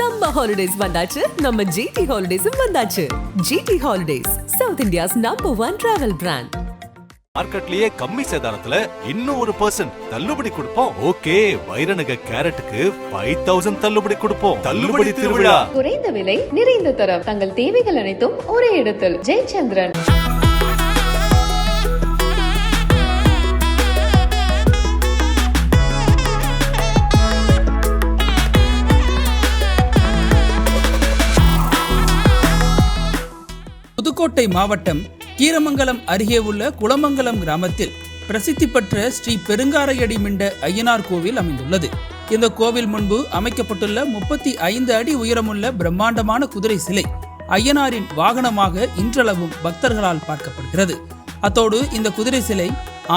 Summer holidays வந்தாச்சு. நம்ம GT ஹாலிடேஸும் வந்தாச்சு. GT holidays South India's number one travel brand மார்க்கெட்லயே கம்மி சேதாரத்துல இன்னும் ஒரு பர்சன்ட் தள்ளுபடி கொடுப்போம். ஓகே வைரநக கேரட்டுக்கு ஃபைவ் தௌசண்ட் தள்ளுபடி கொடுப்போம். தள்ளுபடி திருவிழா. குறைந்த விலை நிறைந்த தரம். தங்கள் தேவைகள் அனைத்தும் ஒரே இடத்தில். ஜெயச்சந்திரன். புதுக்கோட்டை மாவட்டம் கீரமங்கலம் அருகே உள்ள குளமங்கலம் கிராமத்தில் பிரசித்தி பெற்ற ஸ்ரீ பெருங்காரையடி மிண்ட ஐயனார் கோவில் அமைந்துள்ளது. இந்த கோவில் முன்பு அமைக்கப்பட்டுள்ள முப்பத்தி ஐந்து அடி உயரமுள்ள பிரம்மாண்டமான குதிரை சிலை ஐயனாரின் வாகனமாக இன்றளவும் பக்தர்களால் பார்க்கப்படுகிறது. அத்தோடு இந்த குதிரை சிலை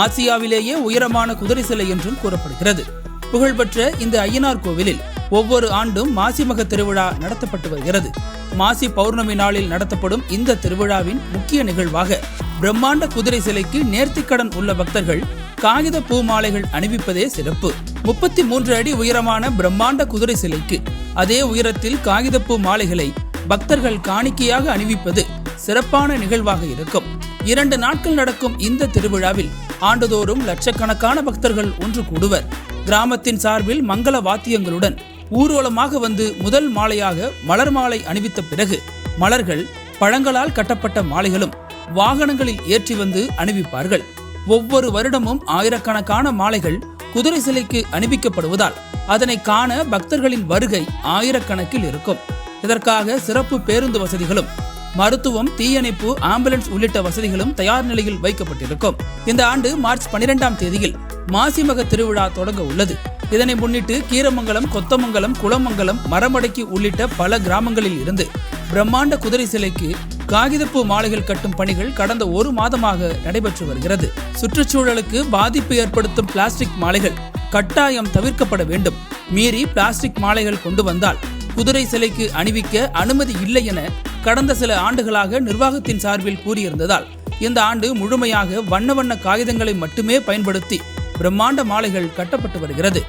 ஆசியாவிலேயே உயரமான குதிரை சிலை என்றும் கூறப்படுகிறது. புகழ்பெற்ற இந்த ஐயனார் கோவிலில் ஒவ்வொரு ஆண்டும் மாசிமக திருவிழா நடத்தப்பட்டு வருகிறது. மாசி பௌர்ணமி நாளில் நடத்தப்படும் இந்த திருவிழாவின் முக்கிய நிகழ்வாக பிரம்மாண்ட குதிரை சிலைக்கு நேர்த்திக்கடன் உள்ள பக்தர்கள் காகித பூ மாலைகள் அணிவிப்பதே சிறப்பு. முப்பத்தி மூன்று அடி உயரமான பிரம்மாண்ட குதிரை சிலைக்கு அதே உயரத்தில் காகிதப்பூ மாலைகளை பக்தர்கள் காணிக்கையாக அணிவிப்பது சிறப்பான நிகழ்வாக இருக்கும். இரண்டு நாட்கள் நடக்கும் இந்த திருவிழாவில் ஆண்டுதோறும் லட்சக்கணக்கான பக்தர்கள் ஒன்று கூடுவர். கிராமத்தின் சார்பில் மங்கள வாத்தியங்களுடன் ஊர்வலமாக வந்து முதல் மாலையாக மலர் மாலை அணிவித்த பிறகு மலர்கள் பழங்களால் கட்டப்பட்ட மாலைகளும் வாகனங்களில் ஏற்றி வந்து அணிவிப்பார்கள். ஒவ்வொரு வருடமும் ஆயிரக்கணக்கான மாலைகள் குதிரை சிலைக்கு அணிவிக்கப்படுவதால் அதனை காண பக்தர்களின் வருகை ஆயிரக்கணக்கில் இருக்கும். இதற்காக சிறப்பு பேருந்து வசதிகளும் மருத்துவம் தீயணைப்பு ஆம்புலன்ஸ் உள்ளிட்ட வசதிகளும் தயார் நிலையில் வைக்கப்பட்டிருக்கும். இந்த ஆண்டு மார்ச் பனிரெண்டாம் தேதியில் மாசிமக திருவிழா தொடங்க உள்ளது. இதனை முன்னிட்டு கீரமங்கலம் கொத்தமங்கலம் குளமங்கலம் மரமடக்கி உள்ளிட்ட பல கிராமங்களில் இருந்து பிரம்மாண்ட குதிரை சிலைக்கு காகிதப்பூ மாலைகள் கட்டும் பணிகள் கடந்த ஒரு மாதமாக நடைபெற்று வருகிறது. சுற்றுச்சூழலுக்கு பாதிப்பு ஏற்படுத்தும் பிளாஸ்டிக் மாலைகள் கட்டாயம் தவிர்க்கப்பட வேண்டும். மீறி பிளாஸ்டிக் மாலைகள் கொண்டு வந்தால் குதிரை சிலைக்கு அணிவிக்க அனுமதி இல்லை என கடந்த சில ஆண்டுகளாக நிர்வாகத்தின் சார்பில் கூறியிருந்ததால் இந்த ஆண்டு முழுமையாக வண்ண வண்ண காகிதங்களை மட்டுமே பயன்படுத்தி பிரம்மாண்ட மாலைகள் கட்டப்பட்டு வருகிறது.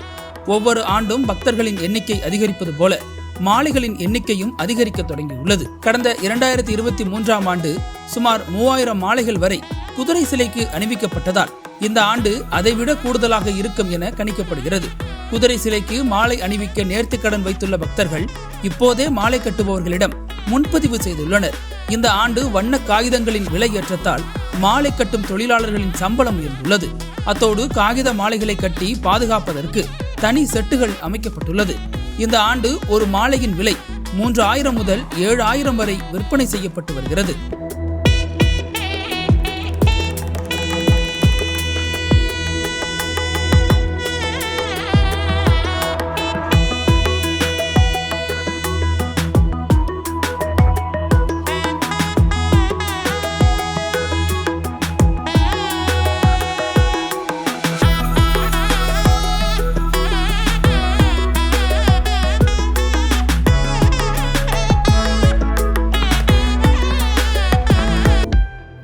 ஒவ்வொரு ஆண்டும் பக்தர்களின் எண்ணிக்கை அதிகரிப்பது போல மாலைகளின் எண்ணிக்கையும் அதிகரிக்க தொடங்கியுள்ளது. கடந்த இரண்டாயிரத்தி இருபத்தி மூன்றாம் ஆண்டு சுமார் மூவாயிரம் மாலைகள் வரை குதிரை சிலைக்கு அணிவிக்கப்பட்டதால் இந்த ஆண்டு அதைவிட கூடுதலாக இருக்கும் என கணிக்கப்படுகிறது. குதிரை சிலைக்கு மாலை அணிவிக்க நேர்த்திக்கடன் வைத்துள்ள பக்தர்கள் இப்போதே மாலை கட்டுபவர்களிடம் முன்பதிவு செய்துள்ளனர். இந்த ஆண்டு வண்ண காகிதங்களின் விலை ஏற்றத்தால் மாலை கட்டும் தொழிலாளர்களின் சம்பளம் உயர்ந்துள்ளது. அத்தோடு காகித மாலைகளை கட்டி பாதுகாப்பதற்கு தனி செட்டுகள் அமைக்கப்பட்டுள்ளது. இந்த ஆண்டு ஒரு மாலையின் விலை மூன்று ஆயிரம் முதல் ஏழு ஆயிரம் வரை விற்பனை செய்யப்பட்டு வருகிறது.